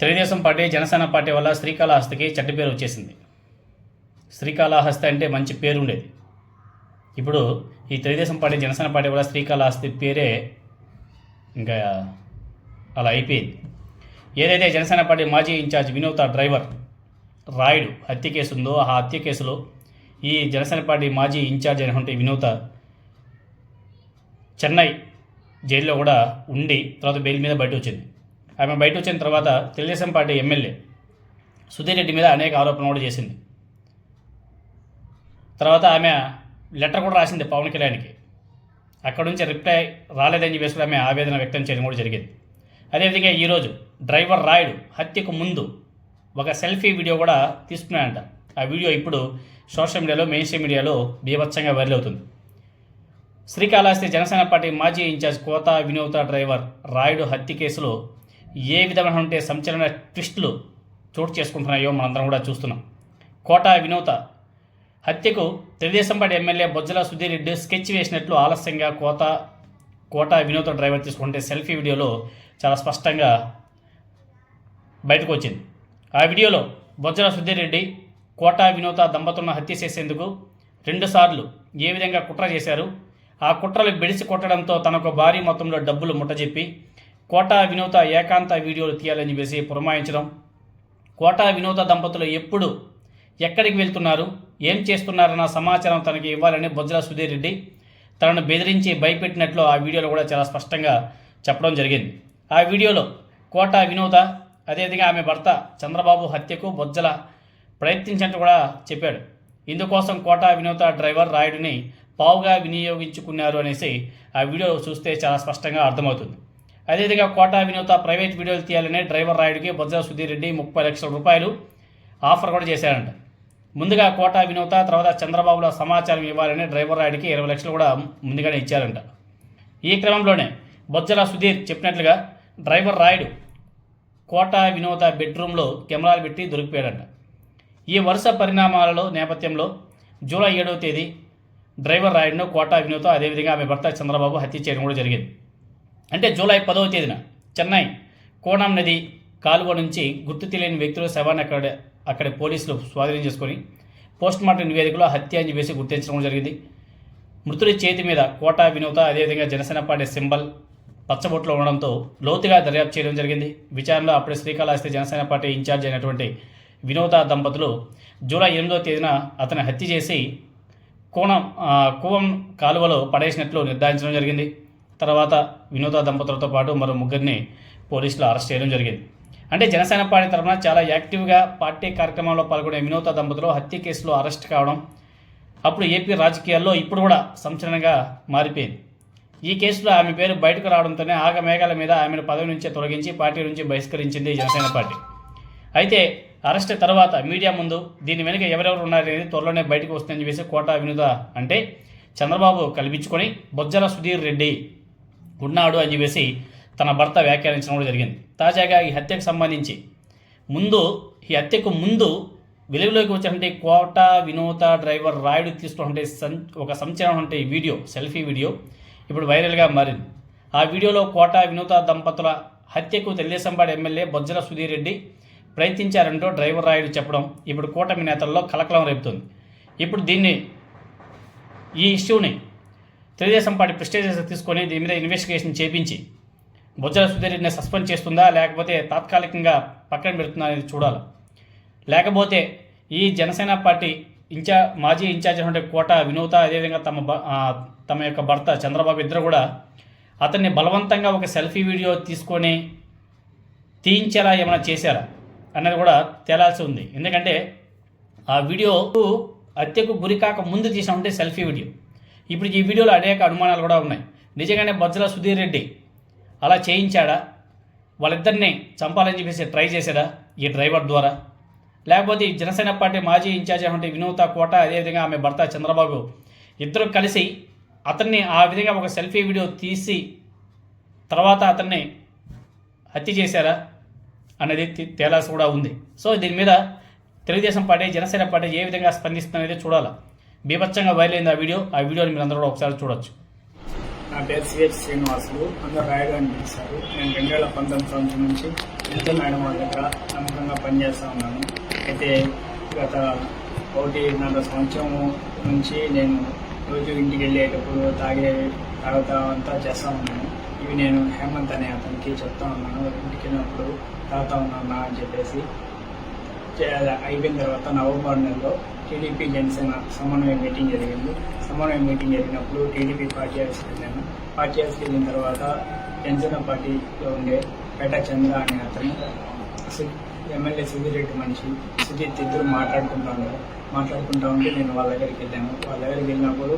Telugu Desam party Janasena party వల్ల శ్రీకాళహస్తికి చెడ్డ పేరు వచ్చేసింది. శ్రీకాళహస్తి అంటే మంచి పేరు ఉండేది ఇప్పుడు ఈ తెలుగుదేశం పార్టీ జనసేన పార్టీ వల్ల శ్రీకాళహస్తి పేరే ఇంకా అలా అయిపోయింది. ఏదైతే జనసేన పార్టీ మాజీ ఇన్ఛార్జ్ వినోత డ్రైవర్ రాయుడు హత్య కేసు ఉందో ఆ హత్య కేసులో ఈ జనసేన పార్టీ మాజీ ఇన్ఛార్జ్ అయినటువంటి వినోత చెన్నై జైల్లో కూడా ఉండి తర్వాత బెయిల్ మీద బయట వచ్చింది ఆమె బయట వచ్చిన తర్వాత తెలుగుదేశం పార్టీ ఎమ్మెల్యే సుధీర్ రెడ్డి మీద అనేక ఆరోపణలు కూడా చేసింది. తర్వాత ఆమె లెటర్ కూడా రాసింది పవన్ కళ్యాణ్కి. అక్కడ నుంచి రిప్లై రాలేదని చెప్పేసి కూడా ఆమె ఆవేదన వ్యక్తం చేయడం కూడా జరిగింది. అదేవిధంగా ఈరోజు డ్రైవర్ రాయుడు హత్యకు ముందు ఒక సెల్ఫీ వీడియో కూడా తీసుకున్నాడంట. ఆ వీడియో ఇప్పుడు సోషల్ మీడియాలో మెయిన్ స్ట్రీమ్ మీడియాలో బీభత్సంగా వైరల్ అవుతుంది. శ్రీకాళహస్తి జనసేన పార్టీ మాజీ ఇన్ఛార్జ్ కోత వినోత డ్రైవర్ రాయుడు హత్య కేసులో ఏ విధమైనటువంటి సంచలన ట్విస్టులు చోటు చేసుకుంటున్నాయో మనందరం కూడా చూస్తున్నాం. కోట వినోత హత్యకు తెలుగుదేశంపాటి ఎమ్మెల్యే బొజ్జల సుధీర్ రెడ్డి స్కెచ్ వేసినట్లు ఆలస్యంగా కోత కోట వినోద డ్రైవర్ తీసుకుంటే సెల్ఫీ వీడియోలో చాలా స్పష్టంగా బయటకు వచ్చింది ఆ వీడియోలో బొజ్జల సుధీర్ రెడ్డి కోట వినోద దంపతులను హత్య చేసేందుకు రెండుసార్లు ఏ విధంగా కుట్ర చేశారు? ఆ కుట్రలు బెడిసి కొట్టడంతో తనకు భారీ మొత్తంలో డబ్బులు ముట్టజెప్పి కోట వినోద ఏకాంత వీడియోలు తీయాలని చెప్పేసి పురమాయించడం. కోట వినోద దంపతులు ఎప్పుడు ఎక్కడికి వెళ్తున్నారు? ఏం చేస్తున్నారన్న సమాచారం తనకి ఇవ్వాలని బొజ్జల సుధీర్ రెడ్డి తనను బెదిరించి భయపెట్టినట్లు ఆ వీడియోలో కూడా చాలా స్పష్టంగా చెప్పడం జరిగింది. ఆ వీడియోలో కోట వినోద అదేవిధంగా ఆమె భర్త చంద్రబాబు హత్యకు బొజ్జల ప్రయత్నించినట్టు కూడా చెప్పాడు. ఇందుకోసం కోట వినోద డ్రైవర్ రాయుడిని పావుగా వినియోగించుకున్నారు అనేసి ఆ వీడియో చూస్తే చాలా స్పష్టంగా అర్థమవుతుంది. అదేవిధంగా కోటా వినోత ప్రైవేట్ వీడియోలు తీయాలనే డ్రైవర్ రాయుడికి బొజ్జల సుధీర్ రెడ్డి ముప్పై లక్షల రూపాయలు ఆఫర్ కూడా చేశారంట. ముందుగా కోటా వినోత తర్వాత చంద్రబాబులో సమాచారం ఇవ్వాలని డ్రైవర్ రాయుడికి ఇరవై లక్షలు కూడా ముందుగానే ఇచ్చారంట. ఈ క్రమంలోనే బొజ్జల సుధీర్ చెప్పినట్లుగా డ్రైవర్ రాయుడు కోటా వినోద బెడ్రూమ్లో కెమెరాలు పెట్టి దొరికిపోయాడంట. ఈ వరుస పరిణామాలలో నేపథ్యంలో జూలై ఏడవ తేదీ డ్రైవర్ రాయుడును కోటా వినోద అదేవిధంగా ఆమె భర్త చంద్రబాబు హత్య చేయడం కూడా జరిగింది. అంటే జూలై పదవ తేదీన చెన్నై కోణం నది కాలువ నుంచి గుర్తు తెలియని వ్యక్తులు శవాన్ని అక్కడ అక్కడ పోలీసులు స్వాధీనం చేసుకొని పోస్ట్ మార్టం నివేదికలో హత్య అని చెప్పేసి గుర్తించడం జరిగింది. మృతుడి చేతి మీద కోట వినూత అదేవిధంగా జనసేన పార్టీ సింబల్ పచ్చబొట్లో ఉండడంతో లోతుగా దర్యాప్తు చేయడం జరిగింది. విచారణలో అప్పుడే శ్రీకాళహస్తి జనసేన పార్టీ ఇన్ఛార్జ్ అయినటువంటి వినోద దంపతులు జూలై ఎనిమిదో తేదీన అతను హత్య చేసి కోణం కూవం కాలువలో పడేసినట్లు నిర్ధారించడం జరిగింది. తర్వాత వినోద దంపతులతో పాటు మరో ముగ్గురిని పోలీసులు అరెస్ట్ చేయడం జరిగింది. అంటే జనసేన పార్టీ తరఫున చాలా యాక్టివ్గా పార్టీ కార్యక్రమంలో పాల్గొనే వినోద దంపతులు హత్య కేసులో అరెస్ట్ కావడం అప్పుడు ఏపీ రాజకీయాల్లో ఇప్పుడు కూడా సంచలనంగా మారిపోయింది. ఈ కేసులో ఆమె పేరు బయటకు రావడంతోనే ఆగమేఘాల మీద ఆమెను పదవి నుంచే తొలగించి పార్టీ నుంచి బహిష్కరించింది జనసేన పార్టీ. అయితే అరెస్ట్ తర్వాత మీడియా ముందు దీని వెనుక ఎవరెవరు ఉన్నారనేది త్వరలోనే బయటకు వస్తుందని చెప్పేసి కోట వినుద అంటే చంద్రబాబు కల్పించుకొని బొజ్జల సుధీర్ రెడ్డి ఉన్నాడు అని చెప్పేసి తన భర్త వ్యాఖ్యానించడం కూడా జరిగింది. తాజాగా ఈ హత్యకు సంబంధించి ముందు ఈ హత్యకు ముందు వెలుగులోకి వచ్చినటువంటి కోట వినోద డ్రైవర్ రాయుడు తీసుకున్నటువంటి సం ఒక సంచలనటువంటి వీడియో సెల్ఫీ వీడియో ఇప్పుడు వైరల్గా మారింది. ఆ వీడియోలో కోట వినోద దంపతుల హత్యకు తెలుగుదేశం ఎమ్మెల్యే బొజ్జల సుధీర్ రెడ్డి ప్రయత్నించారంటూ డ్రైవర్ రాయుడు చెప్పడం ఇప్పుడు కూటమి నేతల్లో కలకలం రేపుతుంది. ఇప్పుడు దీన్ని ఈ ఇష్యూని తెలుగుదేశం పార్టీ ప్రెస్టేజెస్ తీసుకొని దీని మీద ఇన్వెస్టిగేషన్ చేపించి బొజ్జల సుధీర్ సస్పెండ్ చేస్తుందా లేకపోతే తాత్కాలికంగా పక్కన పెడుతుందా అనేది చూడాలి. లేకపోతే ఈ జనసేన పార్టీ ఇన్ఛా మాజీ ఇన్ఛార్జ్ అయినటువంటి కోట వినూత అదేవిధంగా తమ తమ యొక్క భర్త చంద్రబాబు ఇద్దరు కూడా అతన్ని బలవంతంగా ఒక సెల్ఫీ వీడియో తీసుకొని తీయించేలా ఏమైనా చేశారా అన్నది కూడా తేలాల్సి ఉంది. ఎందుకంటే ఆ వీడియో హత్యకు గురి కాక ముందు తీసినటువంటి సెల్ఫీ వీడియో. ఇప్పుడు ఈ వీడియోలో అనేక అనుమానాలు కూడా ఉన్నాయి. నిజంగానే బజ్జల సుధీర్ రెడ్డి అలా చేయించాడా? వాళ్ళిద్దరిని చంపాలని చెప్పేసి ట్రై చేశాడా ఈ డ్రైవర్ ద్వారా? లేకపోతే జనసేన పార్టీ మాజీ ఇన్ఛార్జ్ అయినటువంటి వినోద కోట అదేవిధంగా ఆమె భర్త చంద్రబాబు ఇద్దరు కలిసి అతన్ని ఆ విధంగా ఒక సెల్ఫీ వీడియో తీసి తర్వాత అతన్ని హత్య చేశారా అనేది తేలాల్సి కూడా ఉంది. సో దీని మీద తెలుగుదేశం పార్టీ జనసేన పార్టీ ఏ విధంగా స్పందిస్తుందనేది చూడాలి. బీభత్సంగా బయలుదేరింది ఆ వీడియో. ఆ వీడియోని మీరు అందరూ కూడా ఒకసారి చూడొచ్చు. నా పేరు సిహెచ్ శ్రీనివాసులు. అందరు రాయగా అనిపిస్తారు నేను రెండు వేల పంతొమ్మిది సంవత్సరం నుంచి విజయ మేడం వాళ్ళ దగ్గర నమ్మకంగా పనిచేస్తూ ఉన్నాను. అయితే గత ఒకటిన్నర సంవత్సరం నుంచి నేను రోజు ఇంటికి వెళ్ళేటప్పుడు తాగే తర్వాత అంతా చేస్తూ ఉన్నాను. ఇవి నేను హేమంత్ అనే అతనికి చెప్తా ఉన్నాను. ఇంటికి వెళ్ళినప్పుడు తాగుతా ఉన్నాను అని చెప్పేసి అయిపోయిన తర్వాత నవంబర్ నెలలో టీడీపీ జనసేన సమన్వయ మీటింగ్ జరిగింది. సమన్వయ మీటింగ్ జరిగినప్పుడు టీడీపీ పార్టీ హౌస్కి వెళ్ళాను పార్టీ హౌస్కి వెళ్ళిన తర్వాత జనసేన పార్టీలో ఉండే పేట చంద్ర అనే అతను ఎమ్మెల్యే సుధీరెడ్డి మనిషి సుజిత్ ఇద్దరు మాట్లాడుకుంటా ఉన్నారు. మాట్లాడుకుంటా ఉంటే నేను వాళ్ళ దగ్గరికి వెళ్ళాను. వాళ్ళ దగ్గరికి వెళ్ళినప్పుడు